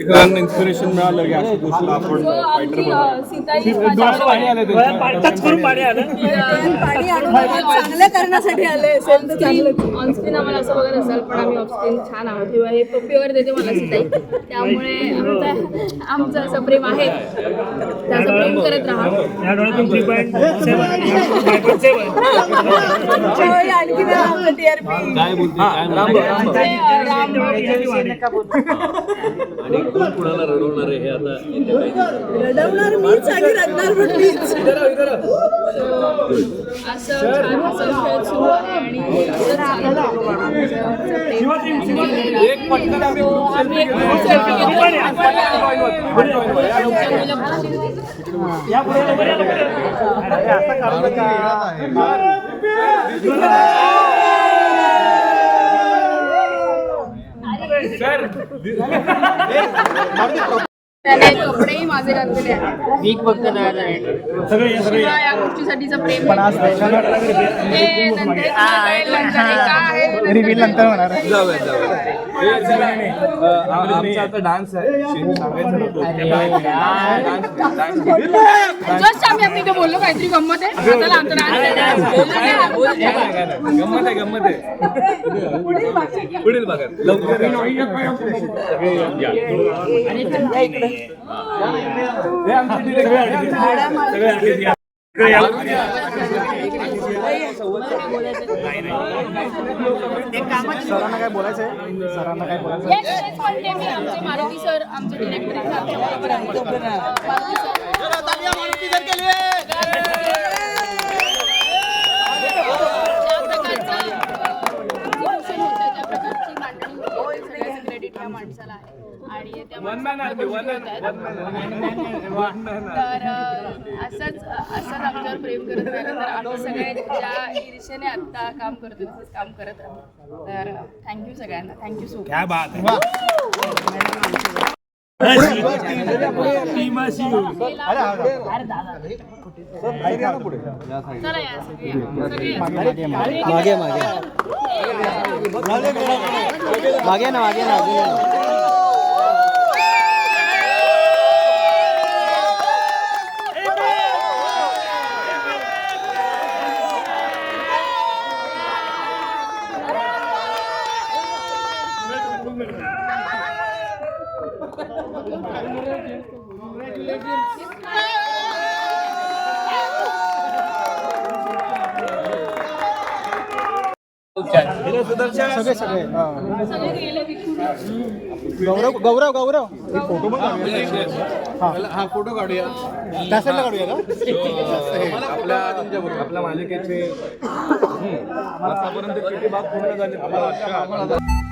Inspiration मिळालं की अशा आपण हो, चांगलं करण्यासाठी आले. असेल तर चांगलं ऑनस्क्रीन आम्हाला असं वगैरे असेल पण आम्ही ऑफस्क्रीन छान आहोत. किंवा हे प्युअर देते मला सीताई. त्यामुळे आमचं आमचं असं प्रेम आहे. त्याचं प्रेम करत राहा या डोळ्यातून थ्री पॉईंट. काय बोलते काय म्हणते? ते, अ, राम आणि कोण कुणाला रडवणार आहे हे आता येत्या काही रडवणार मीच आणि रडणार पण मीच असं छान हसत खेळत सुरू आहे आणि असंच चालू प्रेम एक पटकन आम्ही तो आम्ही एक group selfie घेतो. या पुढे या. त्याने कपडेही माझे घातलेले आहेत सगळे सगळे या. गोष्टीसाठीचं प्रेम हे नंतर हे काय आहे नंतर जाऊया जाऊया हे आमचा आता डान्स आहे. जस्ट आम्ही इथे बोललो काहीतरी गंमत आहे. चला आमचं डान्स गंमत आहे गंमत आहे. पुढील भागात. लवकर हे आमचे director आहे. सगळे आणखी या. सगळे या. Yes, तेच म्हणते मी आमचे मारुती सर आमचे डिरेक्टर आहेत आमच्या बरोबर आहेत. मारुती सर क्रेडिट या माणसाला आहे आणि त्या. तर अ, असंच असंच आमच्यावर प्रेम करत राहिलं तर आम्ही सगळे ज्या ईर्षेने आत्ता काम करतो तसंच काम करत राहू तर थँक्यू सगळ्यांना थँक्यू सो क्या बात है टीमाशी चला या सगळे या. सगळे या. मागे मागे मागे ना मागे ना अजून ये ना. सगळे सगळे हा. गौरव गौरव गौरव. हा. फोटो काढूया त्या साईडला काढूया का आपल्या आपल्या मालिकेचे आतापर्यंत किती भाग पूर्ण झाले?